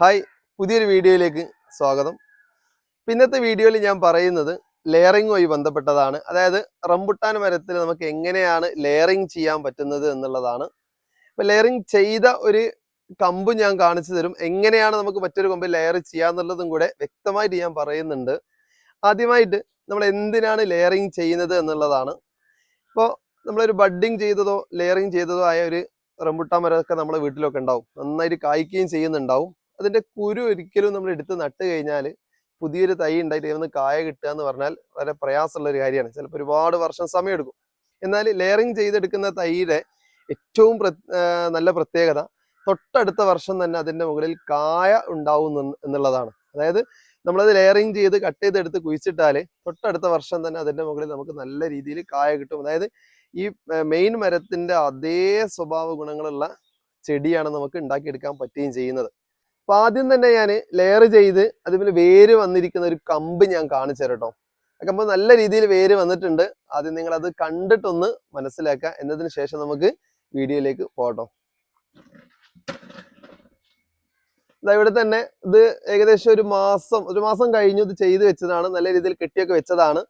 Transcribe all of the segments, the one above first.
Hi പുതിയൊരു വീഡിയോയിലേക്ക് സ്വാഗതം. ഇന്നത്തെ വീഡിയോയിൽ ഞാൻ പറയുന്നത് ലെയറിങ്ങുമായി ബന്ധപ്പെട്ടതാണ്. അതായത് റംബുട്ടാൻ മരത്തിൽ നമുക്ക് എങ്ങനെയാണ് ലെയറിങ് ചെയ്യാൻ പറ്റുന്നത് എന്നുള്ളതാണ്. ഇപ്പം ലെയറിങ് ചെയ്ത ഒരു കമ്പ് ഞാൻ കാണിച്ചു തരും. എങ്ങനെയാണ് നമുക്ക് മറ്റൊരു കമ്പ് ലെയർ ചെയ്യാന്നുള്ളതും കൂടെ വ്യക്തമായിട്ട് ഞാൻ പറയുന്നുണ്ട്. ആദ്യമായിട്ട് നമ്മൾ എന്തിനാണ് ലെയറിങ് ചെയ്യുന്നത് എന്നുള്ളതാണ്. ഇപ്പോൾ നമ്മളൊരു ബഡ്ഡിങ് ചെയ്തതോ ലെയറിങ് ചെയ്തതോ ആയ ഒരു റംബുട്ടാൻ മരമൊക്കെ നമ്മുടെ വീട്ടിലൊക്കെ ഉണ്ടാവും. നന്നായിട്ട് കായ്ക്കുകയും ചെയ്യുന്നുണ്ടാവും. അതിന്റെ കുരു ഒരിക്കലും നമ്മൾ എടുത്ത് നട്ട് കഴിഞ്ഞാൽ പുതിയൊരു തൈ ഉണ്ടായിട്ട് ഒന്ന് കായ കിട്ടുക എന്ന് പറഞ്ഞാൽ വളരെ പ്രയാസമുള്ള ഒരു കാര്യമാണ്. ചിലപ്പോൾ ഒരുപാട് വർഷം സമയമെടുക്കും. എന്നാൽ ലെയറിങ് ചെയ്തെടുക്കുന്ന തൈയുടെ ഏറ്റവും നല്ല പ്രത്യേകത തൊട്ടടുത്ത വർഷം തന്നെ അതിന്റെ മുകളിൽ കായ ഉണ്ടാവും എന്നുള്ളതാണ്. അതായത് നമ്മളത് ലെയറിങ് ചെയ്ത് കട്ട് ചെയ്തെടുത്ത് കുഴിച്ചിട്ടാൽ തൊട്ടടുത്ത വർഷം തന്നെ അതിന്റെ മുകളിൽ നമുക്ക് നല്ല രീതിയിൽ കായ കിട്ടും. അതായത് ഈ മെയിൻ മരത്തിന്റെ അതേ സ്വഭാവ ഗുണങ്ങളുള്ള ചെടിയാണ് നമുക്ക് ഉണ്ടാക്കിയെടുക്കാൻ പറ്റുകയും ചെയ്യുന്നത്. അപ്പൊ ആദ്യം തന്നെ ഞാൻ ലെയർ ചെയ്ത് അതിൽ വേര് വന്നിരിക്കുന്ന ഒരു കമ്പ് ഞാൻ കാണിച്ചു തരട്ടോ ആ കമ്പ് നല്ല രീതിയിൽ വേര് വന്നിട്ടുണ്ട്. ആദ്യം നിങ്ങൾ അത് കണ്ടിട്ടൊന്ന് മനസ്സിലാക്കുക. എന്നതിന് ശേഷം നമുക്ക് വീഡിയോയിലേക്ക് പോകട്ടോ ഇവിടെ തന്നെ ഇത് ഏകദേശം ഒരു മാസം ഒരു മാസം കഴിഞ്ഞു ഇത് ചെയ്ത് വെച്ചതാണ്. നല്ല രീതിയിൽ കെട്ടിയൊക്കെ വെച്ചതാണ്.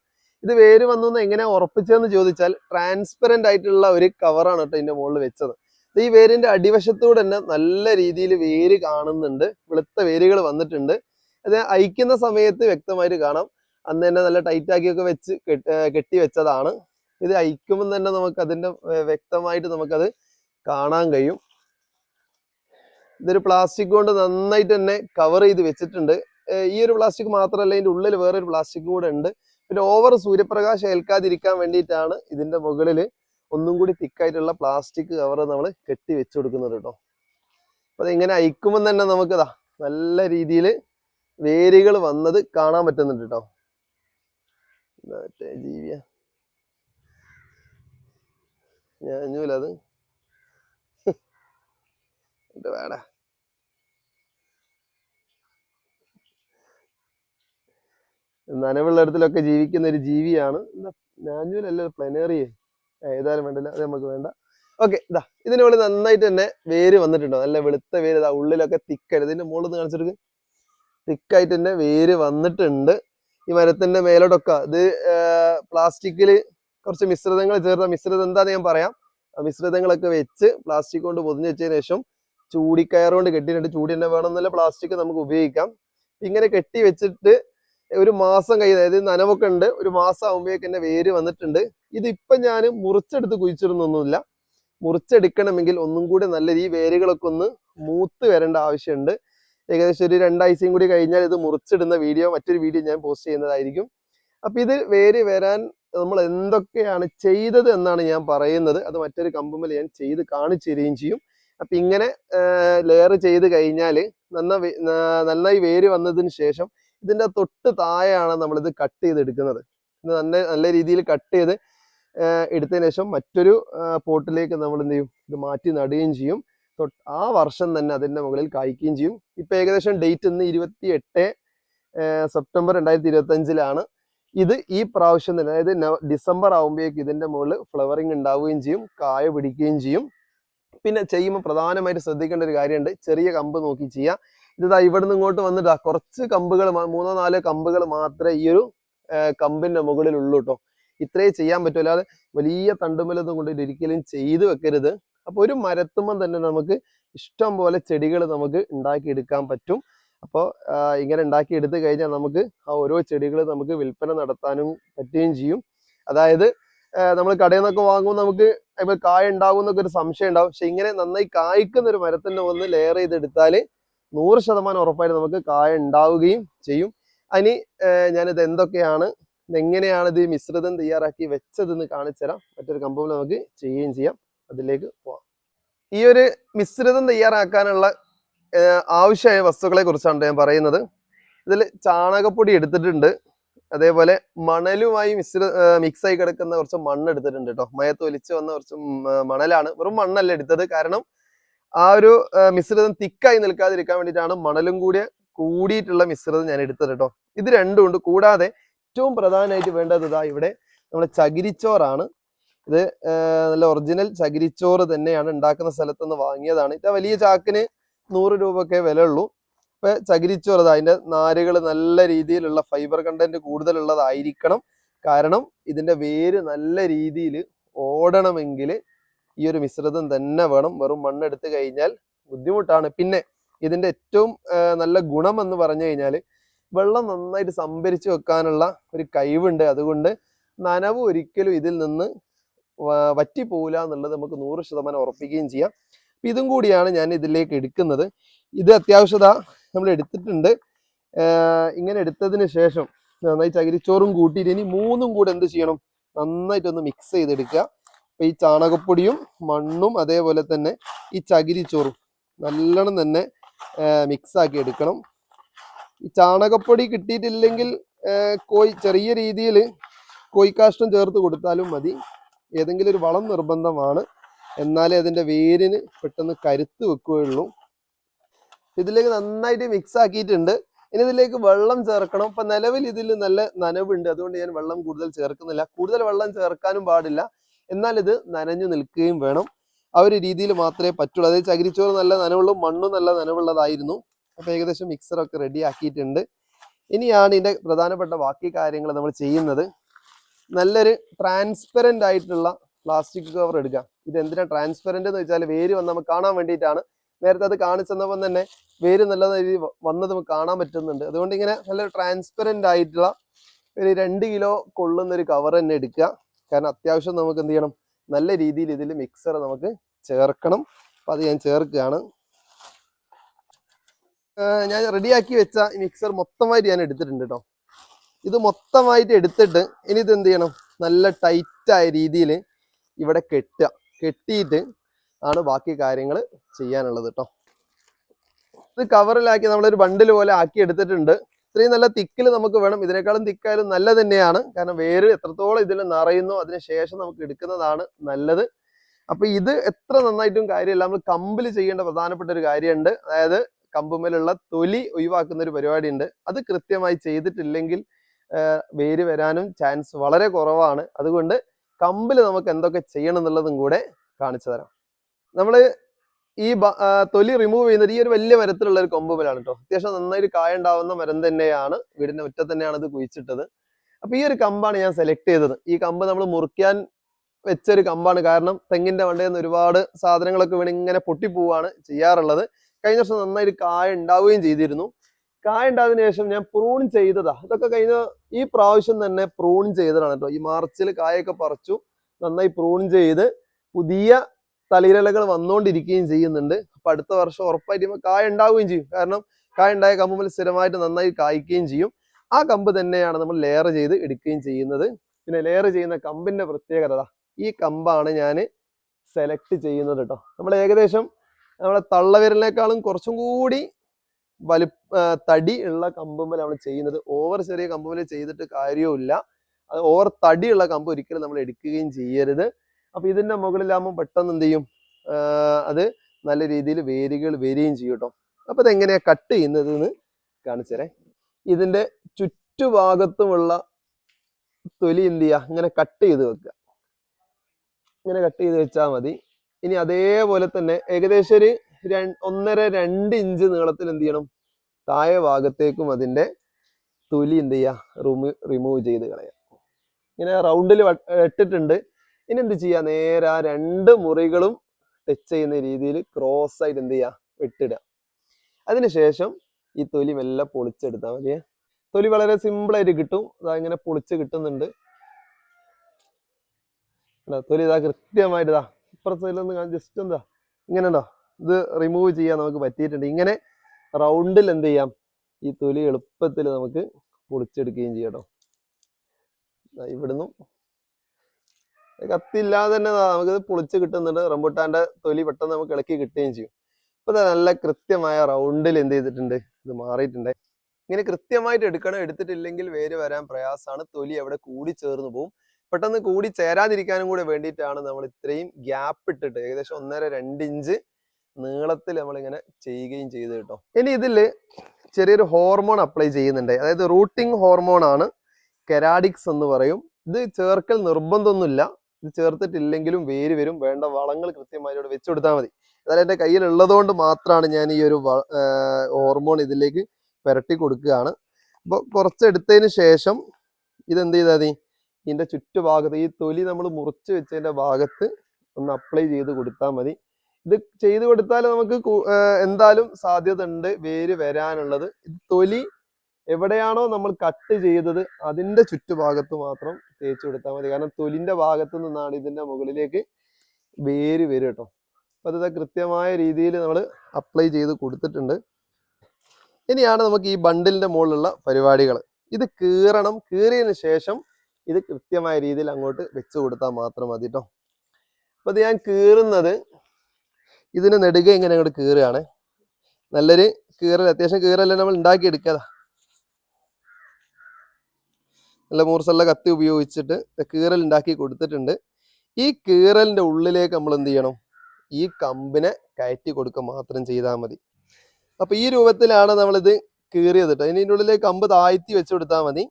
ഇത് വേര് വന്നു എങ്ങനെ ഉറപ്പിച്ചതെന്ന് ചോദിച്ചാൽ ട്രാൻസ്പെറന്റ് ആയിട്ടുള്ള ഒരു കവറാണ് കേട്ടോ ഇതിന്റെ മുകളിൽ വെച്ചത്. ഈ വേരിന്റെ അടിവശത്തൂടെ തന്നെ നല്ല രീതിയിൽ വേര് കാണുന്നുണ്ട്. വെളുത്ത വേരുകൾ വന്നിട്ടുണ്ട്. അത് അയക്കുന്ന സമയത്ത് വ്യക്തമായിട്ട് കാണാം. അന്ന് തന്നെ നല്ല ടൈറ്റ് ആക്കിയൊക്കെ വെച്ച് കെട്ടി വെച്ചതാണ്. ഇത് അയക്കുമ്പോൾ തന്നെ നമുക്ക് അതിന്റെ വ്യക്തമായിട്ട് നമുക്കത് കാണാൻ കഴിയും. ഇതൊരു പ്ലാസ്റ്റിക് കൊണ്ട് നന്നായിട്ട് തന്നെ കവർ ചെയ്ത് വെച്ചിട്ടുണ്ട്. ഈ ഒരു പ്ലാസ്റ്റിക് മാത്രമല്ല ഇതിന്റെ ഉള്ളിൽ വേറൊരു പ്ലാസ്റ്റിക് കൂടെ ഉണ്ട്. പിന്നെ ഓവർ സൂര്യപ്രകാശം ഏൽക്കാതിരിക്കാൻ വേണ്ടിയിട്ടാണ് ഇതിന്റെ മുകളിൽ ഒന്നും കൂടി തിക്കായിട്ടുള്ള പ്ലാസ്റ്റിക് കവർ നമ്മൾ കെട്ടി വെച്ച് കൊടുക്കുന്നത് കേട്ടോ. അപ്പൊ അതിങ്ങനെ അയക്കുമ്പോൾ തന്നെ നമുക്കിതാ നല്ല രീതിയിൽ വേരുകൾ വന്നത് കാണാൻ പറ്റുന്നുണ്ട് കേട്ടോ. ജീവിയ. ഞാഞ്ഞൂലത് അത്. വേട. നനവുള്ള ഇടത്തിലൊക്കെ ജീവിക്കുന്ന ഒരു ജീവിയാണ്. ഞാഞ്ഞൂലല്ല പ്ലനേറിയേ ഏതായാലും വേണ്ടില്ല അത് നമുക്ക് വേണ്ട. ഓക്കെ ഇതാ ഇതിന് മുകളിൽ നന്നായിട്ട് തന്നെ വേര് വന്നിട്ടുണ്ടോ. നല്ല വെളുത്ത വേര് ഇതാ ഉള്ളിലൊക്കെ തിക്കായിട്ട് ഇതിന്റെ മുകളിൽ നിന്ന് കാണിച്ചെടുക്ക്. തിക്കായിട്ട് തന്നെ വേര് വന്നിട്ടുണ്ട്. ഈ മരത്തിന്റെ മേലോട്ടൊക്കെ ഇത് പ്ലാസ്റ്റിക്കിൽ കുറച്ച് മിശ്രിതങ്ങൾ ചേർത്ത മിശ്രിതം എന്താന്ന് ഞാൻ പറയാം. മിശ്രിതങ്ങളൊക്കെ വെച്ച് പ്ലാസ്റ്റിക് കൊണ്ട് പൊതിഞ്ഞ് വെച്ചതിന് ശേഷം ചൂടിക്കയർ കൊണ്ട് കെട്ടിയിട്ടുണ്ട്. ചൂടി തന്നെ വേണമെന്നില്ല പ്ലാസ്റ്റിക് നമുക്ക് ഉപയോഗിക്കാം. ഇങ്ങനെ കെട്ടി വെച്ചിട്ട് ഒരു മാസം കഴിഞ്ഞ അതായത് നനവൊക്കെ ഉണ്ട്. ഒരു മാസം ആകുമ്പോഴേക്ക് എന്റെ വേര് വന്നിട്ടുണ്ട്. ഇതിപ്പൊ ഞാൻ മുറിച്ചെടുത്ത് കുഴിച്ചിടുന്നൊന്നുമില്ല. മുറിച്ചെടുക്കണമെങ്കിൽ ഒന്നും കൂടി നല്ല രീതി വേരുകളൊക്കെ ഒന്ന് മൂത്ത് വരേണ്ട ആവശ്യമുണ്ട്. ഏകദേശം ഒരു രണ്ടാഴ്ചയും കൂടി കഴിഞ്ഞാൽ ഇത് മുറിച്ചിടുന്ന വീഡിയോ മറ്റൊരു വീഡിയോ ഞാൻ പോസ്റ്റ് ചെയ്യുന്നതായിരിക്കും. അപ്പൊ ഇത് വേര് വരാൻ നമ്മൾ എന്തൊക്കെയാണ് ചെയ്തത് എന്നാണ് ഞാൻ പറയുന്നത്. അത് മറ്റൊരു കമ്പുമ്മൽ ഞാൻ ചെയ്ത് കാണിച്ചു തരികയും ചെയ്യും. അപ്പൊ ഇങ്ങനെ ലെയർ ചെയ്ത് കഴിഞ്ഞാൽ നന്ന വേ- ന- നന്നായി വേര് വന്നതിന് ശേഷം ഇതിന്റെ തൊട്ട് താഴെയാണ് നമ്മളിത് കട്ട് ചെയ്ത് എടുക്കുന്നത് ഇത് നല്ല നല്ല രീതിയിൽ കട്ട് ചെയ്ത് എടുത്തതിന് ശേഷം മറ്റൊരു പോട്ടിലേക്ക് നമ്മൾ എന്ത് ചെയ്യും? ഇത് മാറ്റി നടുകയും ചെയ്യും. ആ വർഷം തന്നെ അതിന്റെ മുകളിൽ കായ്ക്കുകയും ചെയ്യും. ഇപ്പം ഏകദേശം ഡേറ്റ് ഇന്ന് ഇരുപത്തി എട്ട് സെപ്റ്റംബർ രണ്ടായിരത്തി ഇരുപത്തി അഞ്ചിലാണ് ഇത് ഈ പ്രാവശ്യം തന്നെ അതായത് ഡിസംബർ ആകുമ്പോഴേക്ക് ഇതിന്റെ മുകളിൽ ഫ്ലവറിങ് ഉണ്ടാവുകയും ചെയ്യും കായ പിടിക്കുകയും ചെയ്യും. പിന്നെ ചെയ്യുമ്പോൾ പ്രധാനമായിട്ട് ശ്രദ്ധിക്കേണ്ട ഒരു കാര്യമുണ്ട്. ചെറിയ കമ്പ് നോക്കി ചെയ്യുക. ഇതാ ഇവിടുന്ന് ഇങ്ങോട്ട് വന്നിട്ടാ. കുറച്ച് കമ്പുകൾ മൂന്നോ നാലോ കമ്പുകൾ മാത്രമേ ഈ ഒരു കമ്പിന്റെ മുകളിൽ ഉള്ളൂ കേട്ടോ ഇത്രേ ചെയ്യാൻ പറ്റൂ. അല്ലാതെ വലിയ തണ്ടുമലൊന്നും കൊണ്ട് ഒരിക്കലും ചെയ്തു വെക്കരുത്. അപ്പൊ ഒരു മരത്തുമ്പം തന്നെ നമുക്ക് ഇഷ്ടം പോലെ ചെടികൾ നമുക്ക് ഉണ്ടാക്കിയെടുക്കാൻ പറ്റും. അപ്പോൾ ഇങ്ങനെ ഉണ്ടാക്കി എടുത്തു കഴിഞ്ഞാൽ നമുക്ക് ആ ഓരോ ചെടികൾ നമുക്ക് വിൽപ്പന നടത്താനും പറ്റുകയും ചെയ്യും. അതായത് നമ്മൾ കടയിൽ നിന്നൊക്കെ വാങ്ങുമ്പോൾ നമുക്ക് ഇപ്പൊ കായ ഉണ്ടാകും എന്നൊക്കെ ഒരു സംശയം ഉണ്ടാവും. പക്ഷെ ഇങ്ങനെ നന്നായി കായ്ക്കുന്ന ഒരു മരത്തിന്റെ ഒന്ന് ലെയർ ചെയ്തെടുത്താൽ നൂറ് ശതമാനം ഉറപ്പായിട്ട് നമുക്ക് കായ ഉണ്ടാവുകയും ചെയ്യും. അനി ഞാനിത് എന്തൊക്കെയാണ് എങ്ങനെയാണ് ഇത് മിശ്രിതം തയ്യാറാക്കി വെച്ചതെന്ന് കാണിച്ചു തരാം. മറ്റൊരു കമ്പം നമുക്ക് ചെയ്യുകയും ചെയ്യാം. അതിലേക്ക് പോവാം. ഈ ഒരു മിശ്രിതം തയ്യാറാക്കാനുള്ള ആവശ്യമായ വസ്തുക്കളെ കുറിച്ചാണ് ഞാൻ പറയുന്നത്. ഇതിൽ ചാണകപ്പൊടി എടുത്തിട്ടുണ്ട്. അതേപോലെ മണലുമായി മിശ്ര മിക്സ് ആയി കിടക്കുന്ന കുറച്ച് മണ്ണ് എടുത്തിട്ടുണ്ട് കേട്ടോ മയത്ത് ഒലിച്ച് വന്ന കുറച്ച് മണലാണ്. വെറും മണ്ണല്ല എടുത്തത്. കാരണം ആ ഒരു മിശ്രിതം തിക്കായി നിൽക്കാതിരിക്കാൻ വേണ്ടിയിട്ടാണ് മണലും കൂടി കൂടിയിട്ടുള്ള മിശ്രിതം ഞാൻ എടുത്തത് കേട്ടോ ഇത് രണ്ടും ഉണ്ട്. കൂടാതെ ഏറ്റവും പ്രധാനമായിട്ട് വേണ്ടത് ഇതാ ഇവിടെ നമ്മുടെ ചകിരിച്ചോറാണ്. ഇത് നല്ല ഒറിജിനൽ ചകിരിച്ചോറ് തന്നെയാണ് ഉണ്ടാക്കുന്ന സ്ഥലത്ത് നിന്ന് വാങ്ങിയതാണ്. ഇത് വലിയ ചാക്കിന് നൂറ് രൂപയൊക്കെ ഉള്ളൂ ഇപ്പൊ ചകിരിച്ചോറ് അതിന്റെ നാരുകൾ നല്ല രീതിയിലുള്ള ഫൈബർ കണ്ടന്റ് കൂടുതലുള്ളതായിരിക്കണം. കാരണം ഇതിന്റെ വേര് നല്ല രീതിയിൽ ഓടണമെങ്കിൽ ഈ ഒരു മിശ്രിതം തന്നെ വേണം. വെറും മണ്ണെടുത്ത് കഴിഞ്ഞാൽ ബുദ്ധിമുട്ടാണ്. പിന്നെ ഇതിന്റെ ഏറ്റവും നല്ല ഗുണം എന്ന് പറഞ്ഞു കഴിഞ്ഞാൽ വെള്ളം നന്നായിട്ട് സംഭരിച്ചു വെക്കാനുള്ള ഒരു കഴിവുണ്ട്. അതുകൊണ്ട് നനവ് ഒരിക്കലും ഇതിൽ നിന്ന് വറ്റി വറ്റിപ്പോവില്ല എന്നുള്ളത് നമുക്ക് നൂറ് ശതമാനം ഉറപ്പിക്കുകയും ചെയ്യാം. അപ്പൊ ഇതും കൂടിയാണ് ഞാൻ ഇതിലേക്ക് എടുക്കുന്നത്. ഇത് അത്യാവശ്യത നമ്മൾ എടുത്തിട്ടുണ്ട്. ഇങ്ങനെ എടുത്തതിന് ശേഷം നന്നായി ചകിരിച്ചോറും കൂട്ടിയിട്ട് ഇനി മൂന്നും കൂടെ എന്ത് ചെയ്യണം? നന്നായിട്ടൊന്ന് മിക്സ് ചെയ്തെടുക്കുക. അപ്പൊ ഈ ചാണകപ്പൊടിയും മണ്ണും അതേപോലെ തന്നെ ഈ ചകിരിച്ചോറും നല്ലോണം തന്നെ മിക്സ് ആക്കി എടുക്കണം. ഈ ചാണകപ്പൊടി കിട്ടിയിട്ടില്ലെങ്കിൽ കോയി ചെറിയ രീതിയിൽ കോഴിക്കാഷ്ടം ചേർത്ത് കൊടുത്താലും മതി. ഏതെങ്കിലും ഒരു വളം നിർബന്ധമാണ്. എന്നാലേ അതിന്റെ വേരിന് പെട്ടെന്ന് കരുത്ത് വെക്കുകയുള്ളൂ. ഇതിലേക്ക് നന്നായിട്ട് മിക്സ് ആക്കിയിട്ടുണ്ട്. ഇനി ഇതിലേക്ക് വെള്ളം ചേർക്കണം. ഇപ്പം നിലവിൽ ഇതിൽ നല്ല നനവുണ്ട്. അതുകൊണ്ട് ഞാൻ വെള്ളം കൂടുതൽ ചേർക്കുന്നില്ല. കൂടുതൽ വെള്ളം ചേർക്കാനും പാടില്ല. എന്നാൽ ഇത് നനഞ്ഞു നിൽക്കുകയും വേണം. ആ ഒരു രീതിയിൽ മാത്രമേ പറ്റുള്ളൂ. അതായത് ചകിരിച്ചോറ് നല്ല നനവുള്ളൂ മണ്ണും നല്ല നനവുള്ളതായിരുന്നു. അപ്പോൾ ഏകദേശം മിക്സറൊക്കെ റെഡി ആക്കിയിട്ടുണ്ട്. ഇനിയാണ് ഇതിന്റെ പ്രധാനപ്പെട്ട ബാക്കി കാര്യങ്ങൾ നമ്മൾ ചെയ്യുന്നത്. നല്ലൊരു ട്രാൻസ്പെറന്റ് ആയിട്ടുള്ള പ്ലാസ്റ്റിക് കവർ എടുക്കുക ഇത് എന്തിനാ ട്രാൻസ്പെറന്റ് എന്ന് വെച്ചാൽ വേര് വന്ന് നമുക്ക് കാണാൻ വേണ്ടിയിട്ടാണ്. നേരത്തെ അത് കാണിച്ചെന്നപ്പം തന്നെ വേര് നല്ല രീതിയിൽ വന്നത് നമുക്ക് കാണാൻ പറ്റുന്നുണ്ട്. അതുകൊണ്ട് ഇങ്ങനെ നല്ലൊരു ട്രാൻസ്പെറന്റ് ആയിട്ടുള്ള ഒരു രണ്ട് കിലോ കൊള്ളുന്ന ഒരു കവർ തന്നെ എടുക്കുക. കാരണം അത്യാവശ്യം നമുക്ക് എന്ത് ചെയ്യണം? നല്ല രീതിയിൽ ഇതിൽ മിക്സർ നമുക്ക് ചേർക്കണം. അപ്പം അത് ഞാൻ ചേർക്കുകയാണ്. ഞാൻ റെഡിയാക്കി വെച്ച മിക്സർ മൊത്തമായിട്ട് ഞാൻ എടുത്തിട്ടുണ്ട് കേട്ടോ ഇത് മൊത്തമായിട്ട് എടുത്തിട്ട് ഇനി ഇത് എന്ത് ചെയ്യണം? നല്ല ടൈറ്റായ രീതിയിൽ ഇവിടെ കെട്ടുക. കെട്ടിയിട്ട് ആണ് ബാക്കി കാര്യങ്ങൾ ചെയ്യാനുള്ളത് കേട്ടോ ഇത് കവറിലാക്കി നമ്മളൊരു ബണ്ടിൽ പോലെ ആക്കി എടുത്തിട്ടുണ്ട്. ഇത്രയും നല്ല തിക്കിൽ നമുക്ക് വേണം. ഇതിനേക്കാളും തിക്കായാലും നല്ലത് തന്നെയാണ്. കാരണം വേര് എത്രത്തോളം ഇതിൽ നിറയുന്നു അതിനുശേഷം നമുക്ക് എടുക്കുന്നതാണ് നല്ലത്. അപ്പൊ ഇത് എത്ര നന്നായിട്ടും കാര്യമില്ല. നമ്മൾ കമ്പിൽ ചെയ്യേണ്ട പ്രധാനപ്പെട്ട ഒരു കാര്യമുണ്ട്. അതായത് കമ്പുമേലുള്ള തൊലി ഒഴിവാക്കുന്ന ഒരു പരിപാടി ഉണ്ട് അത് കൃത്യമായി ചെയ്തിട്ടില്ലെങ്കിൽ വേര് വരാനും ചാൻസ് വളരെ കുറവാണ്. അതുകൊണ്ട് കമ്പിൽ നമുക്ക് എന്തൊക്കെ ചെയ്യണം എന്നുള്ളതും കൂടെ കാണിച്ചു തരാം. നമ്മൾ ഈ തൊലി റിമൂവ് ചെയ്യുന്നത് ഈ ഒരു വലിയ മരത്തിലുള്ള ഒരു കൊമ്പ് മരാണ് കേട്ടോ അത്യാവശ്യം നന്നായിട്ട് കായ ഉണ്ടാവുന്ന മരം തന്നെയാണ്. വീടിന്റെ മുറ്റത്ത് തന്നെയാണ് ഇത് കുഴിച്ചിട്ടത്. അപ്പൊ ഈ ഒരു കമ്പാണ് ഞാൻ സെലക്ട് ചെയ്തത്. ഈ കമ്പ് നമ്മൾ മുറിക്കാൻ വെച്ചൊരു കമ്പാണ് കാരണം തെങ്ങിന്റെ വണ്ടയിൽ നിന്ന് ഒരുപാട് സാധനങ്ങളൊക്കെ വീണ് ഇങ്ങനെ പൊട്ടിപ്പോവാണ് ചെയ്യാറുള്ളത്. കഴിഞ്ഞ വർഷം നന്നായിട്ട് കായ ഉണ്ടാവുകയും ചെയ്തിരുന്നു. കായ ഉണ്ടായതിനു ശേഷം ഞാൻ പ്രൂൺ ചെയ്തതാ. ഇതൊക്കെ കഴിഞ്ഞ ഈ പ്രാവശ്യം തന്നെ പ്രൂൺ ചെയ്തതാണ് കേട്ടോ ഈ മാർച്ചിൽ കായൊക്കെ പറിച്ചു നന്നായി പ്രൂൺ ചെയ്ത് പുതിയ തളിരലകൾ വന്നുകൊണ്ടിരിക്കുകയും ചെയ്യുന്നുണ്ട്. അപ്പൊ അടുത്ത വർഷം ഉറപ്പായിട്ട് കായ ഉണ്ടാവുകയും ചെയ്യും. കാരണം കായ ഉണ്ടായ കമ്പുമ്പോൾ സ്ഥിരമായിട്ട് നന്നായി കായ്ക്കുകയും ചെയ്യും. ആ കമ്പ് തന്നെയാണ് നമ്മൾ ലെയർ ചെയ്ത് എടുക്കുകയും ചെയ്യുന്നത്. പിന്നെ ലെയർ ചെയ്യുന്ന കമ്പിന്റെ പ്രത്യേകത ഈ കമ്പാണ് ഞാൻ സെലക്ട് ചെയ്യുന്നത് കേട്ടോ നമ്മൾ ഏകദേശം നമ്മളെ തള്ളവിരലിനേക്കാളും കുറച്ചും കൂടി വലു തടി ഉള്ള കമ്പുമ്മൽ നമ്മൾ ചെയ്യുന്നത്. ഓവർ ചെറിയ കമ്പുമ്മൽ ചെയ്തിട്ട് കാര്യവുമില്ല. അത് ഓവർ തടിയുള്ള കമ്പ് ഒരിക്കലും നമ്മൾ എടുക്കുകയും ചെയ്യരുത്. അപ്പൊ ഇതിന്റെ മുകളിലാകുമ്പോൾ പെട്ടെന്ന് എന്ത് ചെയ്യും? അത് നല്ല രീതിയിൽ വേരുകൾ വരികയും ചെയ്യും കേട്ടോ. അപ്പൊ ഇതെങ്ങനെയാ കട്ട് ചെയ്യുന്നതെന്ന് കാണിച്ചു തരേ ഇതിന്റെ ചുറ്റുഭാഗത്തുമുള്ള തൊലി എന്ത് ചെയ്യുക? ഇങ്ങനെ കട്ട് ചെയ്ത് വെക്കുക. ഇങ്ങനെ കട്ട് ചെയ്ത് വെച്ചാൽ മതി. ഇനി അതേപോലെ തന്നെ ഏകദേശം ഒരു ഒന്നര രണ്ട് ഇഞ്ച് നീളത്തിൽ എന്ത് ചെയ്യണം? താഴെ ഭാഗത്തേക്കും അതിന്റെ തൊലി എന്ത് ചെയ്യുക? റിമൂവ് ചെയ്ത് കളയാം ഇങ്ങനെ റൗണ്ടിൽ ഇട്ടിട്ടുണ്ട്. ഇനി എന്ത് ചെയ്യുക നേരെ ആ രണ്ട് മുറികളും ടച്ച് ചെയ്യുന്ന രീതിയിൽ ക്രോസ് ആയിട്ട് എന്ത് ചെയ്യുക വെട്ടിടുക. അതിനുശേഷം ഈ തൊലി മെല്ലെ പൊളിച്ചെടുത്താൽ മതിയേ. തൊലി വളരെ സിമ്പിളായിട്ട് കിട്ടും. അതാ ഇങ്ങനെ പൊളിച്ച് കിട്ടുന്നുണ്ട്. തൊലി ഇതാ കൃത്യമായിട്ട് ഇതാ ഇപ്പുറത്തെ സൈഡിലൊന്ന് ജസ്റ്റ് എന്താ? ഇങ്ങനെ ഉണ്ടോ? ഇത് റിമൂവ് ചെയ്യാൻ നമുക്ക് പറ്റിയിട്ടുണ്ട്. ഇങ്ങനെ റൗണ്ടിൽ എന്ത് ചെയ്യാം? ഈ തൊലി എളുപ്പത്തിൽ നമുക്ക് പൊളിച്ചെടുക്കുകയും ചെയ്യാം കേട്ടോ. ഇവിടുന്നും കത്തില്ലാതെ തന്നെ നമുക്ക് നമുക്കിത് പൊളിച്ച് കിട്ടുന്നുണ്ട്. റംബുട്ടാന്റെ തൊലി പെട്ടെന്ന് നമുക്ക് ഇളക്കി കിട്ടുകയും ചെയ്യും. ഇപ്പൊ നല്ല കൃത്യമായ റൗണ്ടിൽ എന്ത് ചെയ്തിട്ടുണ്ട്? ഇത് മാറിയിട്ടുണ്ട്. ഇങ്ങനെ കൃത്യമായിട്ട് എടുക്കണം. എടുത്തിട്ടില്ലെങ്കിൽ വേര് വരാൻ പ്രയാസമാണ്. തൊലി അവിടെ കൂടി ചേർന്ന് പോകും പെട്ടെന്ന് കൂടി ചേരാതിരിക്കാനും കൂടെ വേണ്ടിയിട്ടാണ് നമ്മൾ ഇത്രയും ഗ്യാപ്പ് ഇട്ടിട്ട് ഏകദേശം ഒന്നര രണ്ട് ഇഞ്ച് നീളത്തിൽ നമ്മളിങ്ങനെ ചെയ്യുകയും ചെയ്ത് കേട്ടോ. ഇനി ഇതിൽ ചെറിയൊരു ഹോർമോൺ അപ്ലൈ ചെയ്യുന്നുണ്ട്. അതായത് റൂട്ടിംഗ് ഹോർമോൺ ആണ് കെരാഡിക്സ് എന്ന് പറയും. ഇത് ചേർക്കൽ നിർബന്ധമൊന്നുമില്ല. ഇത് ചേർത്തിട്ടില്ലെങ്കിലും വേര് വരും. വേണ്ട വളങ്ങൾ കൃത്യമായി ഇവിടെ വെച്ചു കൊടുത്താൽ മതി. അതായത് എന്റെ കയ്യിൽ ഉള്ളതുകൊണ്ട് മാത്രമാണ് ഞാൻ ഈ ഒരു ഹോർമോൺ ഇതിലേക്ക് പുരട്ടി കൊടുക്കുകയാണ്. അപ്പോൾ കുറച്ചെടുത്തതിന് ശേഷം ഇതെന്ത് ചെയ്താൽ മതി? ഇതിന്റെ ചുറ്റുഭാഗത്ത് ഈ തൊലി നമ്മൾ മുറിച്ച് വെച്ചതിന്റെ ഭാഗത്ത് ഒന്ന് അപ്ലൈ ചെയ്ത് കൊടുത്താൽ മതി. ഇത് ചെയ്ത് കൊടുത്താൽ നമുക്ക് എന്തായാലും സാധ്യത ഉണ്ട് വേര് വരാനുള്ളത്. തൊലി എവിടെയാണോ നമ്മൾ കട്ട് ചെയ്തത് അതിന്റെ ചുറ്റുഭാഗത്ത് മാത്രം തേച്ച് കൊടുത്താൽ മതി. കാരണം തൊലിന്റെ ഭാഗത്തു നിന്നാണ് ഇതിന്റെ മുകളിലേക്ക് വേര് വരും കേട്ടോ. അപ്പൊ അത് കൃത്യമായ രീതിയിൽ നമ്മൾ അപ്ലൈ ചെയ്ത് കൊടുത്തിട്ടുണ്ട്. ഇനിയാണ് നമുക്ക് ഈ ബണ്ടിലിന്റെ മുകളിലുള്ള പരിപാടികൾ ഇത് കീറണം. കീറിയതിന് ശേഷം ഇത് കൃത്യമായ രീതിയിൽ അങ്ങോട്ട് വെച്ച് കൊടുത്താൽ മാത്രം മതി കേട്ടോ. അപ്പൊ ഇത് ഞാൻ കീറുന്നത് ഇതിന് നെടുക ഇങ്ങനെ അങ്ങോട്ട് കീറുകയാണ്. നല്ലൊരു കീറൽ. അത്യാവശ്യം കീറല്ലേ നമ്മൾ ഉണ്ടാക്കി എടുക്കാതാ നല്ല മൂർസല്ല കത്തി ഉപയോഗിച്ചിട്ട് കീറൽ ഉണ്ടാക്കി കൊടുത്തിട്ടുണ്ട്. ഈ കീറലിന്റെ ഉള്ളിലേക്ക് നമ്മൾ എന്ത് ചെയ്യണം? ഈ കമ്പിനെ കയറ്റി കൊടുക്കുക മാത്രം ചെയ്താൽ മതി. അപ്പൊ ഈ രൂപത്തിലാണ് നമ്മളിത് കീറിയത് കേട്ടോ. ഇതിന്റെ ഉള്ളിലേക്ക് കമ്പ് താഴ്ത്തി വെച്ച് കൊടുത്താൽ മതി.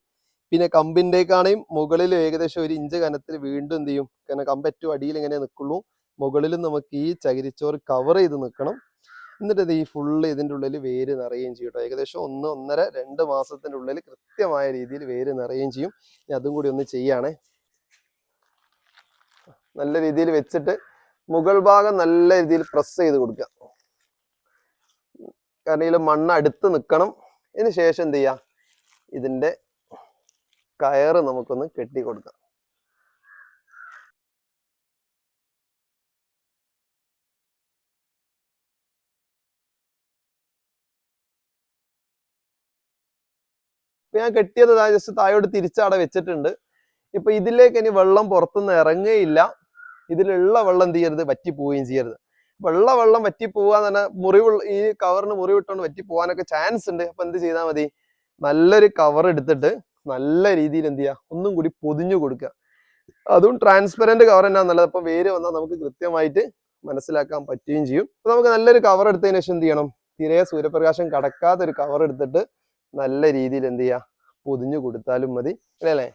പിന്നെ കമ്പിന്റെക്കാണെങ്കിൽ മുകളിൽ ഏകദേശം ഒരു ഇഞ്ച് കനത്തിൽ വീണ്ടും എന്ത് ചെയ്യും? കാരണം കമ്പ് ഏറ്റവും അടിയിൽ ഇങ്ങനെ നിൽക്കുള്ളൂ. മുകളിലും നമുക്ക് ഈ ചകിരിച്ചോറ് കവർ ചെയ്ത് നിൽക്കണം. എന്നിട്ട് ഈ ഫുള്ള് ഇതിന്റെ ഉള്ളിൽ വേര് നിറയുകയും ചെയ്യും കേട്ടോ ഏകദേശം ഒന്ന് ഒന്നര രണ്ട് മാസത്തിന്റെ ഉള്ളിൽ കൃത്യമായ രീതിയിൽ വേര് നിറയുകയും ചെയ്യും. ഇനി അതും കൂടി ഒന്ന് ചെയ്യാണേ. നല്ല രീതിയിൽ വെച്ചിട്ട് മുകൾ ഭാഗം നല്ല രീതിയിൽ പ്രസ് ചെയ്ത് കൊടുക്കുക. കാരണം ഇതിൽ മണ്ണ് അടുത്ത് നിൽക്കണം. ഇതിന് ശേഷം എന്ത് ചെയ്യുക? ഇതിന്റെ കയറ് നമുക്കൊന്ന് കെട്ടി കൊടുക്കാം ഇപ്പൊ ഞാൻ കെട്ടിയത് ജസ്റ്റ് താഴോട്ട് തിരിച്ചവിടെ വെച്ചിട്ടുണ്ട്. ഇപ്പൊ ഇതിലേക്ക് ഇനി വെള്ളം പുറത്തുനിന്ന് ഇറങ്ങുകയില്ല. ഇതിലുള്ള വെള്ളം ചെയ്യരുത്? വറ്റി പോവുകയും ചെയ്യരുത് വെള്ള വെള്ളം വറ്റി പോവാൻ തന്നെ മുറിവ് ഈ കവറിന് മുറിവിട്ടോണ്ട് വറ്റി പോകാനൊക്കെ ചാൻസ് ഉണ്ട്. അപ്പൊ എന്ത് ചെയ്താൽ മതി? നല്ലൊരു കവർ എടുത്തിട്ട് നല്ല രീതിയിൽ എന്ത് ചെയ്യുക ഒന്നും കൂടി പൊതിഞ്ഞു കൊടുക്കുക. അതും ട്രാൻസ്പെറന്റ് കവർ തന്നെയാണ് നല്ലത്. അപ്പൊ വേര് വന്നാൽ നമുക്ക് കൃത്യമായിട്ട് മനസ്സിലാക്കാൻ പറ്റുകയും ചെയ്യും. അപ്പൊ നമുക്ക് നല്ലൊരു കവർ എടുത്തതിന് ശേഷം എന്ത് ചെയ്യണം? തീരെ സൂര്യപ്രകാശം കടക്കാത്തൊരു കവർ എടുത്തിട്ട് നല്ല രീതിയിൽ എന്ത് ചെയ്യുക പൊതിഞ്ഞു കൊടുത്താലും മതി. അല്ലേ?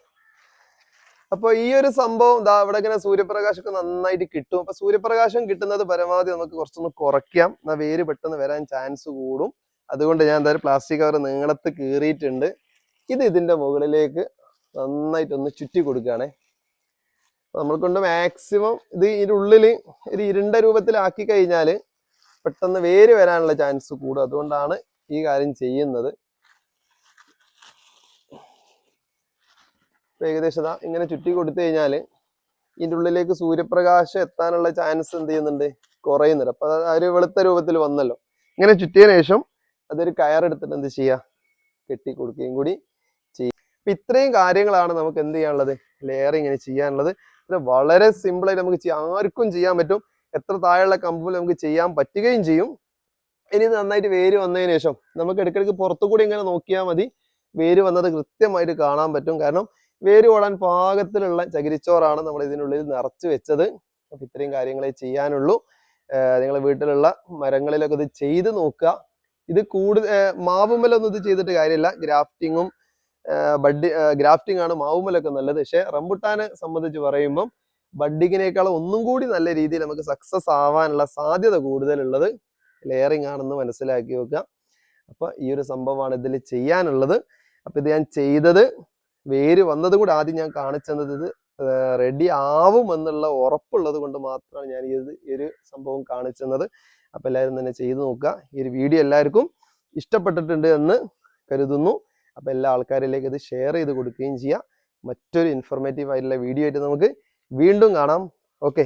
അപ്പൊ ഈ ഒരു സംഭവം ഇതാ അവിടെ ഇങ്ങനെ സൂര്യപ്രകാശമൊക്കെ നന്നായിട്ട് കിട്ടും. അപ്പൊ സൂര്യപ്രകാശം കിട്ടുന്നത് പരമാവധി നമുക്ക് കുറച്ചൊന്ന് കുറയ്ക്കാം. എന്നാ വേര് പെട്ടെന്ന് വരാൻ ചാൻസ് കൂടും. അതുകൊണ്ട് ഞാൻ എന്തായാലും പ്ലാസ്റ്റിക് കവർ നീളത്ത് കീറിയിട്ടുണ്ട്. ഇത് ഇതിന്റെ മുകളിലേക്ക് നന്നായിട്ടൊന്ന് ചുറ്റി കൊടുക്കുകയാണേ. നമ്മൾ കൊണ്ട് മാക്സിമം ഇത് ഇതിന്റെ ഉള്ളിൽ ഒരു ഇരുണ്ട രൂപത്തിലാക്കി കഴിഞ്ഞാൽ പെട്ടെന്ന് വേര് വരാനുള്ള ചാൻസ് കൂടും. അതുകൊണ്ടാണ് ഈ കാര്യം ചെയ്യുന്നത്. ഏകദേശം ഇങ്ങനെ ചുറ്റി കൊടുത്തു കഴിഞ്ഞാൽ ഇതിന്റെ ഉള്ളിലേക്ക് സൂര്യപ്രകാശം എത്താനുള്ള ചാൻസ് എന്ത് ചെയ്യുന്നുണ്ട്? കുറയുന്നുണ്ട്. അപ്പൊ ആ ഒരു വെളുത്ത രൂപത്തിൽ വന്നല്ലോ. ഇങ്ങനെ ചുറ്റിയതിനു ശേഷം അതൊരു കയറെടുത്തിട്ട് എന്ത് ചെയ്യുക? കെട്ടി കൊടുക്കുകയും കൂടി ചെയ്യും. അപ്പൊ ഇത്രയും കാര്യങ്ങളാണ് നമുക്ക് എന്ത് ചെയ്യാനുള്ളത്? ലെയറിങ് ഇങ്ങനെ ചെയ്യാനുള്ളത്. ഇത് വളരെ സിമ്പിളായിട്ട് നമുക്ക് ചെയ്യാം. ആർക്കും ചെയ്യാൻ പറ്റും. എത്ര താഴെയുള്ള കമ്പുകൾ നമുക്ക് ചെയ്യാൻ പറ്റുകയും ചെയ്യും. ഇനി നന്നായിട്ട് വേര് വന്നതിന് ശേഷം നമുക്ക് ഇടയ്ക്കിടയ്ക്ക് പുറത്തു കൂടി ഇങ്ങനെ നോക്കിയാൽ മതി. വേര് വന്നത് കൃത്യമായിട്ട് കാണാൻ പറ്റും. കാരണം വേര് ഓടാൻ പാകത്തിലുള്ള ചകിരിച്ചോറാണ് നമ്മൾ ഇതിനുള്ളിൽ നിറച്ച് വെച്ചത്. അപ്പൊ ഇത്രയും കാര്യങ്ങളെ ചെയ്യാനുള്ളൂ. നിങ്ങളെ വീട്ടിലുള്ള മരങ്ങളിലൊക്കെ ഇത് ചെയ്ത് നോക്കുക. ഇത് കൂടുതൽ മാവുമ്മലൊന്നും ഇത് ചെയ്തിട്ട് കാര്യമില്ല. ഗ്രാഫ്റ്റിങ്ങും ബഡ് ഗ്രാഫ്റ്റിംഗ് ആണ് മാവുമ്മലൊക്കെ നല്ലത്. പക്ഷെ റംബുട്ടാനെ സംബന്ധിച്ച് പറയുമ്പം ബഡ്ഡിങ്ങിനേക്കാൾ ഒന്നും കൂടി നല്ല രീതിയിൽ നമുക്ക് സക്സസ് ആവാനുള്ള സാധ്യത കൂടുതലുള്ളത് ലെയറിംഗ് ആണെന്ന് മനസ്സിലാക്കി വെക്കുക. അപ്പൊ ഈ ഒരു സംഭവമാണ് ഇതിൽ ചെയ്യാനുള്ളത്. അപ്പൊ ഇത് ഞാൻ ചെയ്തത് വേര് വന്നത് കൂടെ ആദ്യം ഞാൻ കാണിച്ചത് ഇത് റെഡി ആവും എന്നുള്ള ഉറപ്പുള്ളത് കൊണ്ട് മാത്രമാണ് ഞാൻ ഒരു- ഈ ഒരു സംഭവം കാണിച്ചത് അപ്പൊ എല്ലാവരും തന്നെ ചെയ്തു നോക്കുക. ഈ ഒരു വീഡിയോ എല്ലാവർക്കും ഇഷ്ടപ്പെട്ടിട്ടുണ്ട് എന്ന് കരുതുന്നു. അപ്പൊ എല്ലാ ആൾക്കാരിലേക്ക് ഇത് ഷെയർ ചെയ്ത് കൊടുക്കുകയും ചെയ്യാം. മറ്റൊരു ഇൻഫോർമേറ്റീവ് ആയിട്ടുള്ള വീഡിയോ ആയിട്ട് നമുക്ക് വീണ്ടും കാണാം. ഓക്കെ